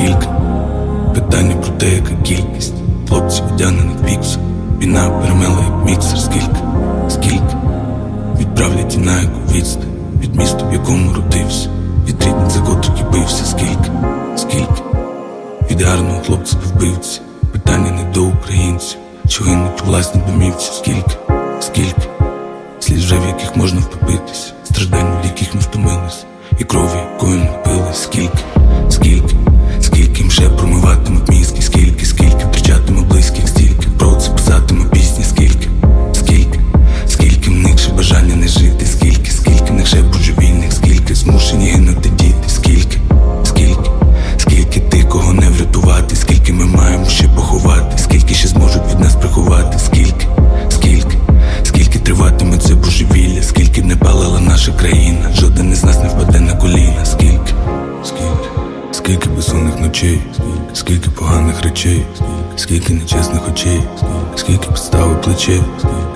скільки питання про те, яка кількість хлопців одягнених пікс. Війна перемела як міксер, скільки, скільки? Відправлять і на яку відстань? Від міста, в якому родився, від рідних, за котрих бився, скільки, скільки? Від гарного хлопця до вбивці. Питання не до українців, що гинуть у власній домівці, скільки, скільки? Слід вже в яких можна втопитись, страждань, від яких ми втомились, і крові, якою ми пили, змушені гинути діти, скільки, скільки, скільки тих, кого не врятувати, скільки ми маємо ще поховати, скільки ще зможуть від нас приховати, скільки, скільки, скільки триватиме це божевілля, скільки не палала наша країна, жоден із нас не впаде на коліна, скільки, скільки, скільки безсонних ночей, скільки поганих речей, скільки нечесних очей, скільки підстави плече,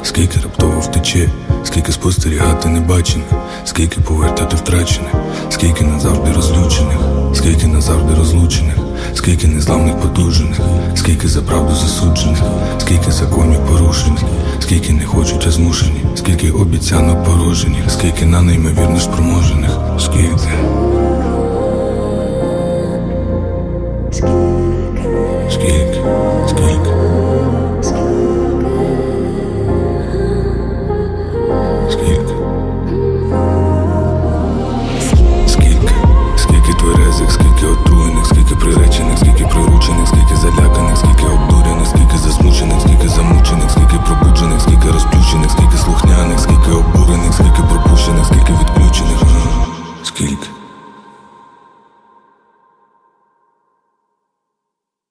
скільки раптово втече, скільки спостерігати небачене, скільки повертати втрачене, скільки назавжди розлючених, скільки назавжди розлучених, скільки незламних потужених, скільки за правду засуджених, скільки законів порушених, скільки не хочуть, а змушені, скільки обіцяно порожені, скільки на неймовірно спроможених, скільки. Skik. Skink.